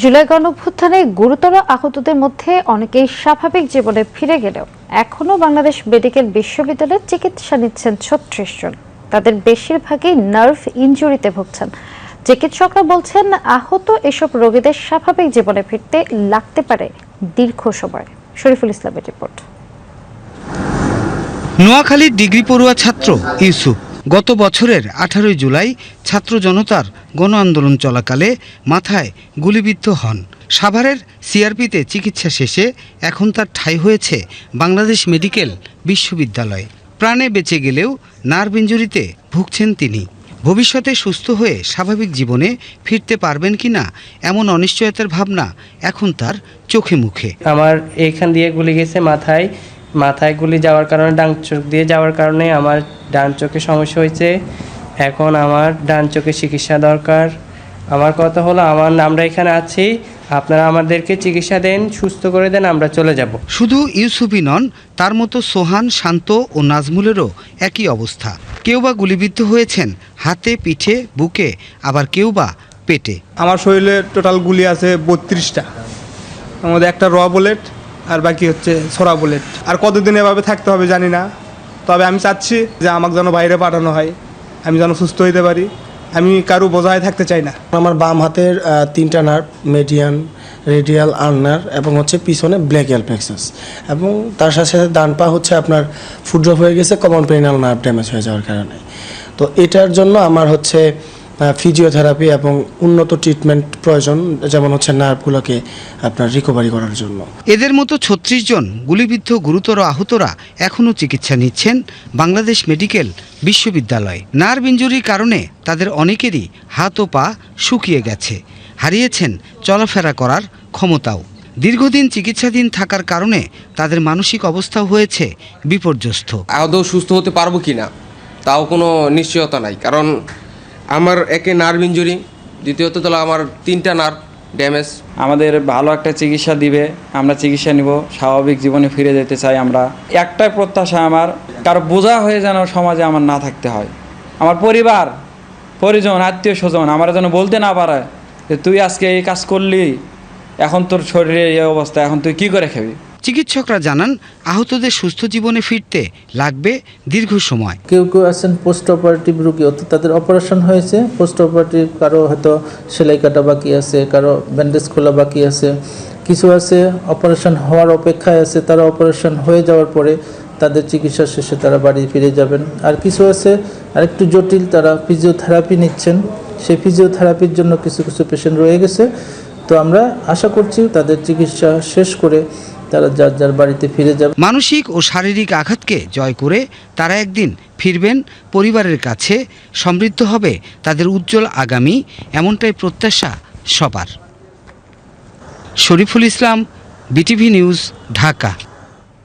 জুলাই গণঅভ্যুত্থানে গুরুতর আহতদের মধ্যে অনেকেই স্বাভাবিক জীবনে ফিরে গেলেও এখনও বাংলাদেশ মেডিকেল বিশ্ববিদ্যালয়ে চিকিৎসা নিচ্ছেন ছত্রিশ জন। তাদের বেশিরভাগই নার্ভ ইনজুরিতে ভুগছেন। চিকিৎসকরা বলছেন আহত এসব রোগীদের স্বাভাবিক জীবনে ফিরতে লাগতে পারে দীর্ঘ সময়। শরীফুল ইসলামের রিপোর্ট। নোয়াখালীর ডিগ্রি পড়ুয়া ছাত্র ইউসুফ গত বছরের আঠারোই জুলাই ছাত্র জনতার গণ আন্দোলন চলাকালে মাথায় গুলিবিদ্ধ হন। সাভারের সিআরপিতে চিকিৎসা শেষে এখন তার ঠাঁই হয়েছে বাংলাদেশ মেডিকেল বিশ্ববিদ্যালয়। প্রাণে বেঁচে গেলেও নার্ভ ইঞ্জুরিতে ভুগছেন তিনি। ভবিষ্যতে সুস্থ হয়ে স্বাভাবিক জীবনে ফিরতে পারবেন কিনা এমন অনিশ্চয়তার ভাবনা এখন তার চোখে মুখে। আমার এইখান দিয়ে গুলি গেছে মাথায়। মাথায় গুলি যাওয়ার কারণে ডান চোখ দিয়ে যাওয়ার কারণে আমার ডান চোখে সমস্যা হয়েছে। এখন আমার ডান চোখে চিকিৎসা দরকার। আমার কথা হলো আমার আমরা এখানে আছি আপনারা আমাদেরকে চিকিৎসা দেন সুস্থ করে দেন আমরা চলে যাব। শুধু ইউসুফই নন তার মতো সোহান শান্ত ও নাজমুলেরও একই অবস্থা। কেউ বা গুলিবিদ্ধ হয়েছেন হাতে পিঠে বুকে আবার কেউ বা পেটে। আমার শরীরে টোটাল গুলি আছে বত্রিশটা। আমাদের একটা র বুলেট আর বাকি হচ্ছে ছড়া বুলেট আর কতদিন এভাবে থাকতে হবে জানি না। তবে আমি চাচ্ছি যে আমাকে যেন বাইরে পাঠানো হয়। আমি যেন সুস্থ হইতে পারি। আমি কারও বোঝায় থাকতে চাই না। আমার বাম হাতের তিনটা নার্ভ মেডিয়ান রেডিয়াল আর্নার এবং হচ্ছে পিছনে ব্ল্যাকিয়াল প্লেক্সাস এবং তার সাথে সাথে ডান পা হচ্ছে আপনার ফুড্রপ হয়ে গেছে কমন পেরিনাল নার্ভ ড্যামেজ হয়ে যাওয়ার কারণে। তো এটার জন্য আমার হচ্ছে ফিজিওথেরাপি এবং উন্নত ট্রিটমেন্ট প্রয়োজন যেমন হচ্ছে নার্ভগুলোকে আপনার রিকভারি করার জন্য। এদের মতো ছত্রিশ জন গুলিবিদ্ধ গুরুতর আহতরা এখনও চিকিৎসা নিচ্ছেন বাংলাদেশ মেডিকেল বিশ্ববিদ্যালয়। নার্ভ ইঞ্জুরির কারণে তাদের অনেকেরই হাত ও পা শুকিয়ে গেছে। হারিয়েছেন চলাফেরা করার ক্ষমতাও। দীর্ঘদিন চিকিৎসাধীন থাকার কারণে তাদের মানসিক অবস্থাও হয়েছে বিপর্যস্ত। আদৌ সুস্থ হতে পারব কি না তাও কোনো নিশ্চয়তা নাই। কারণ আমার একে নার্ভ ইঞ্জুরি দ্বিতীয়ত হলো আমার তিনটা নার্ভ ড্যামেজ আমাদের ভালো একটা চিকিৎসা দিবে, আমরা চিকিৎসা নিব, স্বাভাবিক জীবনে ফিরে যেতে চাই আমরা। একটাই প্রত্যাশা আমার, কারও বোঝা হয়ে যেন সমাজে আমার না থাকতে হয়। আমার পরিবার, পরিজন, আত্মীয় স্বজন, আমার যেন বলতে না পারে যে, তুই আজকে এই কাজ করলি, এখন তোর শরীরে এই অবস্থা, এখন তুই কি করে খাবি? চিকিৎসকরা জানান, আহতদের সুস্থ জীবনে ফিরতে লাগবে দীর্ঘ সময়। কেউ কেউ আছেন পোস্ট অপারেটিভ রুগী, অর্থাৎ তাদের অপারেশন হয়েছে। পোস্ট অপারেটিভ কারও হয়তো সেলাই কাটা বাকি আছে, কারও ব্যান্ডেজ খোলা বাকি আছে। কিছু আছে অপারেশন হওয়ার অপেক্ষায় আছে, তারা অপারেশন হয়ে যাওয়ার পরে তাদের চিকিৎসা শেষে তারা বাড়ি ফিরে যাবেন। আর কিছু আছে আরেকটু জটিল, তারা ফিজিওথেরাপি নিচ্ছেন। সেই ফিজিওথেরাপির জন্য কিছু কিছু পেশেন্ট রয়ে গেছে। তো আমরা আশা করছি তাদের চিকিৎসা শেষ করে তারা যার যার বাড়িতে ফিরে যাবে। মানসিক ও শারীরিক আঘাতকে জয় করে তারা একদিন ফিরবেন পরিবারের কাছে, সমৃদ্ধ হবে তাদের উজ্জ্বল আগামী, এমনটাই প্রত্যাশা সবার। Shariful Islam, BTV news, Dhaka.